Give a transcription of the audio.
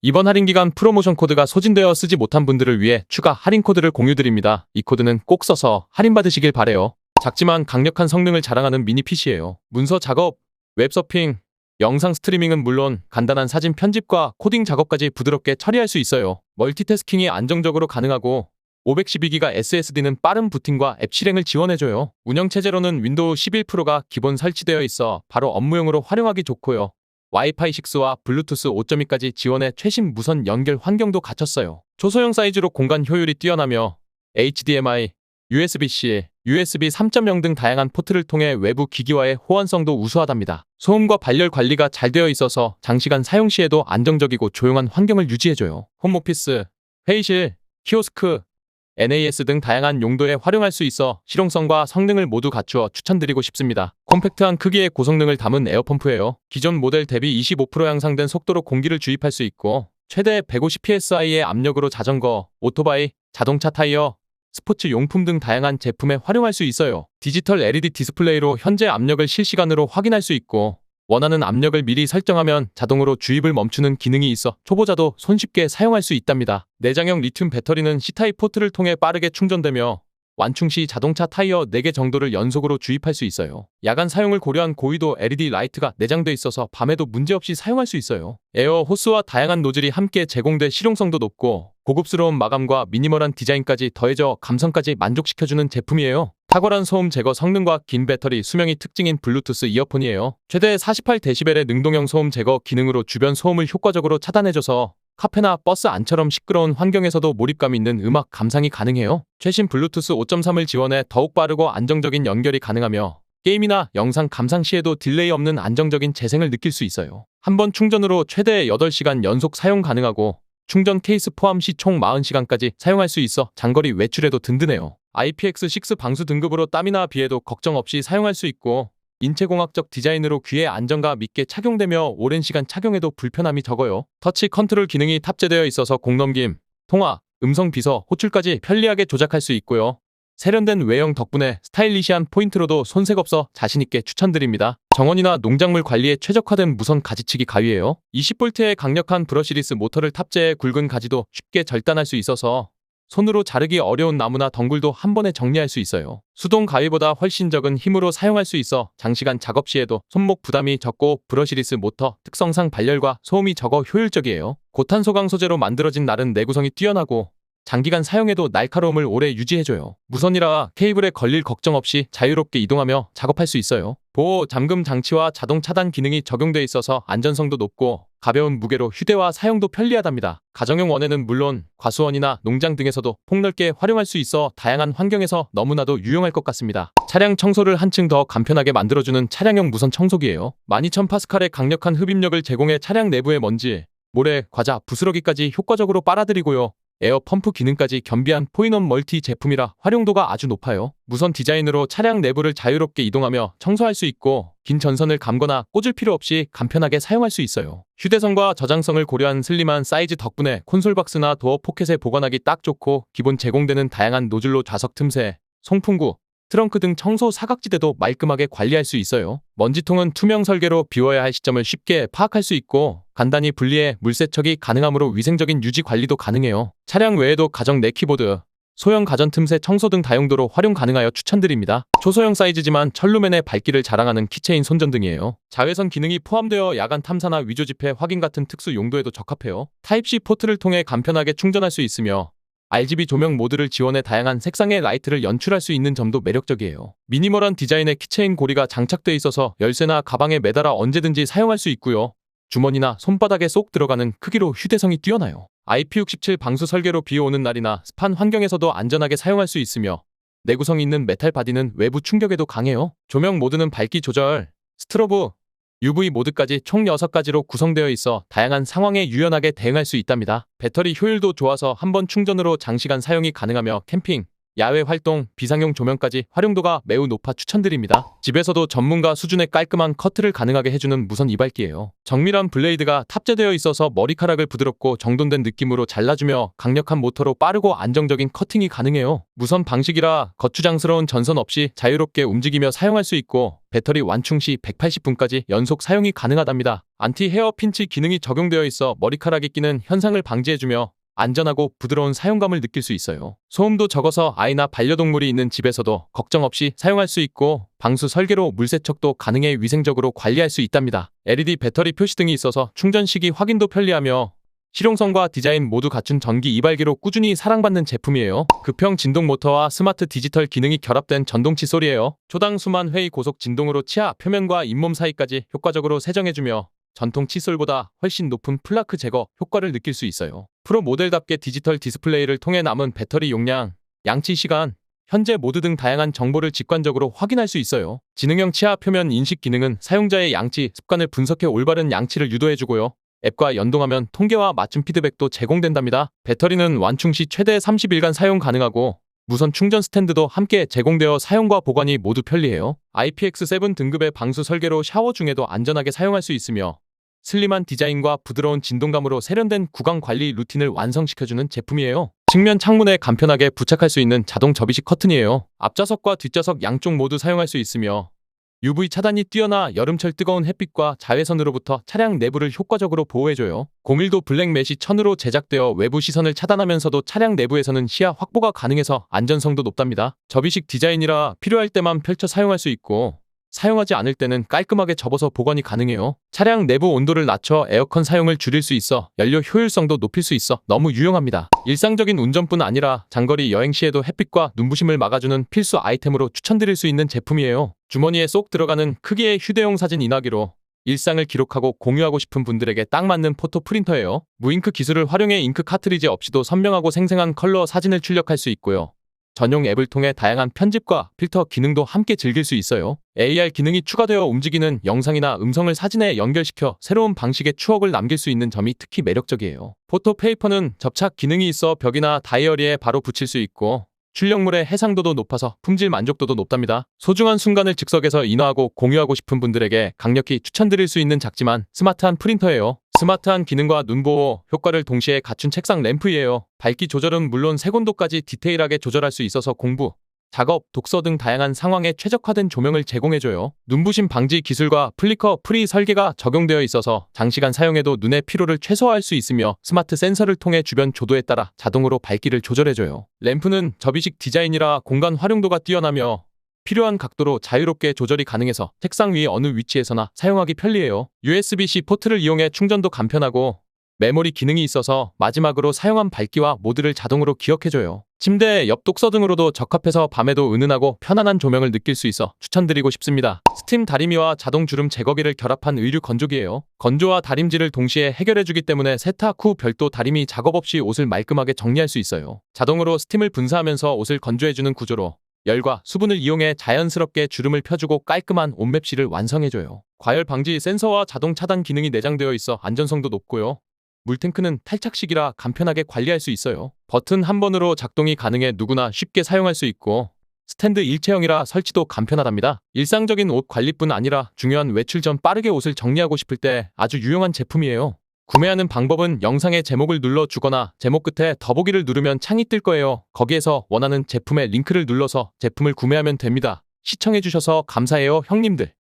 이번 할인 기간 프로모션 코드가 소진되어 쓰지 못한 분들을 위해 추가 할인 코드를 공유드립니다. 이 코드는 꼭 써서 할인받으시길 바래요. 작지만 강력한 성능을 자랑하는 미니 PC예요. 문서 작업, 웹서핑, 영상 스트리밍은 물론 간단한 사진 편집과 코딩 작업까지 부드럽게 처리할 수 있어요. 멀티태스킹이 안정적으로 가능하고 512기가 SSD는 빠른 부팅과 앱 실행을 지원해줘요. 운영체제로는 윈도우 11 프로가 기본 설치되어 있어 바로 업무용으로 활용하기 좋고요. 와이파이 6와 블루투스 5.2까지 지원해 최신 무선 연결 환경도 갖췄어요. 초소형 사이즈로 공간 효율이 뛰어나며 HDMI, USB-C, USB 3.0 등 다양한 포트를 통해 외부 기기와의 호환성도 우수하답니다. 소음과 발열 관리가 잘 되어 있어서 장시간 사용 시에도 안정적이고 조용한 환경을 유지해줘요. 홈오피스, 회의실, 키오스크, NAS 등 다양한 용도에 활용할 수 있어 실용성과 성능을 모두 갖추어 추천드리고 싶습니다. 컴팩트한 크기의 고성능을 담은 에어펌프예요. 기존 모델 대비 25% 향상된 속도로 공기를 주입할 수 있고 최대 150psi의 압력으로 자전거, 오토바이, 자동차 타이어, 스포츠 용품 등 다양한 제품에 활용할 수 있어요. 디지털 LED 디스플레이로 현재 압력을 실시간으로 확인할 수 있고 원하는 압력을 미리 설정하면 자동으로 주입을 멈추는 기능이 있어 초보자도 손쉽게 사용할 수 있답니다. 내장형 리튬 배터리는 C타입 포트를 통해 빠르게 충전되며 완충 시 자동차 타이어 4개 정도를 연속으로 주입할 수 있어요. 야간 사용을 고려한 고위도 LED 라이트가 내장돼 있어서 밤에도 문제없이 사용할 수 있어요. 에어 호스와 다양한 노즐이 함께 제공돼 실용성도 높고 고급스러운 마감과 미니멀한 디자인까지 더해져 감성까지 만족시켜주는 제품이에요. 탁월한 소음 제거 성능과 긴 배터리 수명이 특징인 블루투스 이어폰이에요. 최대 48dB의 능동형 소음 제거 기능으로 주변 소음을 효과적으로 차단해줘서 카페나 버스 안처럼 시끄러운 환경에서도 몰입감 있는 음악 감상이 가능해요. 최신 블루투스 5.3을 지원해 더욱 빠르고 안정적인 연결이 가능하며 게임이나 영상 감상 시에도 딜레이 없는 안정적인 재생을 느낄 수 있어요. 한 번 충전으로 최대 8시간 연속 사용 가능하고 충전 케이스 포함 시 총 40시간까지 사용할 수 있어 장거리 외출에도 든든해요. IPX6 방수 등급으로 땀이나 비에도 걱정 없이 사용할 수 있고 인체공학적 디자인으로 귀에 안정감 있게 착용되며 오랜 시간 착용해도 불편함이 적어요. 터치 컨트롤 기능이 탑재되어 있어서 공넘김, 통화, 음성 비서, 호출까지 편리하게 조작할 수 있고요. 세련된 외형 덕분에 스타일리시한 포인트로도 손색 없어 자신있게 추천드립니다. 정원이나 농작물 관리에 최적화된 무선 가지치기 가위예요. 20V의 강력한 브러시리스 모터를 탑재해 굵은 가지도 쉽게 절단할 수 있어서 손으로 자르기 어려운 나무나 덩굴도 한 번에 정리할 수 있어요. 수동 가위보다 훨씬 적은 힘으로 사용할 수 있어 장시간 작업 시에도 손목 부담이 적고 브러시리스 모터 특성상 발열과 소음이 적어 효율적이에요. 고탄 소강 소재로 만들어진 날은 내구성이 뛰어나고 장기간 사용해도 날카로움을 오래 유지해줘요. 무선이라 케이블에 걸릴 걱정 없이 자유롭게 이동하며 작업할 수 있어요. 보호 잠금 장치와 자동 차단 기능이 적용돼 있어서 안전성도 높고 가벼운 무게로 휴대와 사용도 편리하답니다. 가정용 원에는 물론 과수원이나 농장 등에서도 폭넓게 활용할 수 있어 다양한 환경에서 너무나도 유용할 것 같습니다. 차량 청소를 한층 더 간편하게 만들어주는 차량용 무선 청소기예요. 12,000파스칼의 강력한 흡입력을 제공해 차량 내부의 먼지, 모래, 과자, 부스러기까지 효과적으로 빨아들이고요. 에어 펌프 기능까지 겸비한 포인원 멀티 제품이라 활용도가 아주 높아요. 무선 디자인으로 차량 내부를 자유롭게 이동하며 청소할 수 있고 긴 전선을 감거나 꽂을 필요 없이 간편하게 사용할 수 있어요. 휴대성과 저장성을 고려한 슬림한 사이즈 덕분에 콘솔 박스나 도어 포켓에 보관하기 딱 좋고 기본 제공되는 다양한 노즐로 좌석 틈새, 송풍구, 트렁크 등 청소 사각지대도 말끔하게 관리할 수 있어요. 먼지통은 투명 설계로 비워야 할 시점을 쉽게 파악할 수 있고 간단히 분리해 물세척이 가능하므로 위생적인 유지 관리도 가능해요. 차량 외에도 가정 내 키보드, 소형 가전 틈새 청소 등 다용도로 활용 가능하여 추천드립니다. 초소형 사이즈지만 철루맨의 발길을 자랑하는 키체인 손전등이에요. 자외선 기능이 포함되어 야간 탐사나 위조 지폐 확인 같은 특수 용도에도 적합해요. 타입C 포트를 통해 간편하게 충전할 수 있으며 RGB 조명 모드를 지원해 다양한 색상의 라이트를 연출할 수 있는 점도 매력적이에요. 미니멀한 디자인의 키체인 고리가 장착돼 있어서 열쇠나 가방에 매달아 언제든지 사용할 수 있고요. 주머니나 손바닥에 쏙 들어가는 크기로 휴대성이 뛰어나요. IP67 방수 설계로 비 오는 날이나 습한 환경에서도 안전하게 사용할 수 있으며 내구성 있는 메탈 바디는 외부 충격에도 강해요. 조명 모드는 밝기 조절, 스트로브, UV 모드까지 총 6가지로 구성되어 있어 다양한 상황에 유연하게 대응할 수 있답니다. 배터리 효율도 좋아서 한 번 충전으로 장시간 사용이 가능하며 캠핑, 야외 활동, 비상용 조명까지 활용도가 매우 높아 추천드립니다. 집에서도 전문가 수준의 깔끔한 커트를 가능하게 해주는 무선 이발기예요. 정밀한 블레이드가 탑재되어 있어서 머리카락을 부드럽고 정돈된 느낌으로 잘라주며 강력한 모터로 빠르고 안정적인 커팅이 가능해요. 무선 방식이라 거추장스러운 전선 없이 자유롭게 움직이며 사용할 수 있고 배터리 완충 시 180분까지 연속 사용이 가능하답니다. 안티 헤어 핀치 기능이 적용되어 있어 머리카락이 끼는 현상을 방지해주며 안전하고 부드러운 사용감을 느낄 수 있어요. 소음도 적어서 아이나 반려동물이 있는 집에서도 걱정 없이 사용할 수 있고 방수 설계로 물세척도 가능해 위생적으로 관리할 수 있답니다. LED 배터리 표시 등이 있어서 충전 시기 확인도 편리하며 실용성과 디자인 모두 갖춘 전기 이발기로 꾸준히 사랑받는 제품이에요. 급형 진동 모터와 스마트 디지털 기능이 결합된 전동 칫솔이에요. 초당 수만 회의 고속 진동으로 치아 표면과 잇몸 사이까지 효과적으로 세정해주며 전통 칫솔보다 훨씬 높은 플라크 제거 효과를 느낄 수 있어요. 프로 모델답게 디지털 디스플레이를 통해 남은 배터리 용량, 양치 시간, 현재 모드 등 다양한 정보를 직관적으로 확인할 수 있어요. 지능형 치아 표면 인식 기능은 사용자의 양치 습관을 분석해 올바른 양치를 유도해주고요. 앱과 연동하면 통계와 맞춤 피드백도 제공된답니다. 배터리는 완충 시 최대 30일간 사용 가능하고 무선 충전 스탠드도 함께 제공되어 사용과 보관이 모두 편리해요. IPX7 등급의 방수 설계로 샤워 중에도 안전하게 사용할 수 있으며 슬림한 디자인과 부드러운 진동감으로 세련된 구강 관리 루틴을 완성시켜주는 제품이에요. 측면 창문에 간편하게 부착할 수 있는 자동 접이식 커튼이에요. 앞좌석과 뒷좌석 양쪽 모두 사용할 수 있으며 UV 차단이 뛰어나 여름철 뜨거운 햇빛과 자외선으로부터 차량 내부를 효과적으로 보호해줘요. 01도 블랙 매시 천으로 제작되어 외부 시선을 차단하면서도 차량 내부에서는 시야 확보가 가능해서 안전성도 높답니다. 접이식 디자인이라 필요할 때만 펼쳐 사용할 수 있고 사용하지 않을 때는 깔끔하게 접어서 보관이 가능해요. 차량 내부 온도를 낮춰 에어컨 사용을 줄일 수 있어 연료 효율성도 높일 수 있어 너무 유용합니다. 일상적인 운전뿐 아니라 장거리 여행 시에도 햇빛과 눈부심을 막아주는 필수 아이템으로 추천드릴 수 있는 제품이에요. 주머니에 쏙 들어가는 크기의 휴대용 사진 인화기로 일상을 기록하고 공유하고 싶은 분들에게 딱 맞는 포토 프린터예요. 무잉크 기술을 활용해 잉크 카트리지 없이도 선명하고 생생한 컬러 사진을 출력할 수 있고요. 전용 앱을 통해 다양한 편집과 필터 기능도 함께 즐길 수 있어요. AR 기능이 추가되어 움직이는 영상이나 음성을 사진에 연결시켜 새로운 방식의 추억을 남길 수 있는 점이 특히 매력적이에요. 포토 페이퍼는 접착 기능이 있어 벽이나 다이어리에 바로 붙일 수 있고 출력물의 해상도도 높아서 품질 만족도도 높답니다. 소중한 순간을 즉석에서 인화하고 공유하고 싶은 분들에게 강력히 추천드릴 수 있는 작지만 스마트한 프린터예요. 스마트한 기능과 눈보호 효과를 동시에 갖춘 책상 램프예요. 밝기 조절은 물론 색온도까지 디테일하게 조절할 수 있어서 공부, 작업, 독서 등 다양한 상황에 최적화된 조명을 제공해줘요. 눈부심 방지 기술과 플리커 프리 설계가 적용되어 있어서 장시간 사용해도 눈의 피로를 최소화할 수 있으며 스마트 센서를 통해 주변 조도에 따라 자동으로 밝기를 조절해줘요. 램프는 접이식 디자인이라 공간 활용도가 뛰어나며 필요한 각도로 자유롭게 조절이 가능해서 책상 위 어느 위치에서나 사용하기 편리해요. USB-C 포트를 이용해 충전도 간편하고 메모리 기능이 있어서 마지막으로 사용한 밝기와 모드를 자동으로 기억해줘요. 침대, 옆 독서 등으로도 적합해서 밤에도 은은하고 편안한 조명을 느낄 수 있어 추천드리고 싶습니다. 스팀 다리미와 자동 주름 제거기를 결합한 의류 건조기예요. 건조와 다림질을 동시에 해결해주기 때문에 세탁 후 별도 다리미 작업 없이 옷을 말끔하게 정리할 수 있어요. 자동으로 스팀을 분사하면서 옷을 건조해주는 구조로 열과 수분을 이용해 자연스럽게 주름을 펴주고 깔끔한 옷맵시를 완성해줘요. 과열 방지 센서와 자동 차단 기능이 내장되어 있어 안전성도 높고요. 물탱크는 탈착식이라 간편하게 관리할 수 있어요. 버튼 한 번으로 작동이 가능해 누구나 쉽게 사용할 수 있고 스탠드 일체형이라 설치도 간편하답니다. 일상적인 옷 관리뿐 아니라 중요한 외출 전 빠르게 옷을 정리하고 싶을 때 아주 유용한 제품이에요. 구매하는 방법은 영상의 제목을 눌러 주거나 제목 끝에 더보기를 누르면 창이 뜰 거예요. 거기에서 원하는 제품의 링크를 눌러서 제품을 구매하면 됩니다. 시청해주셔서 감사해요 형님들.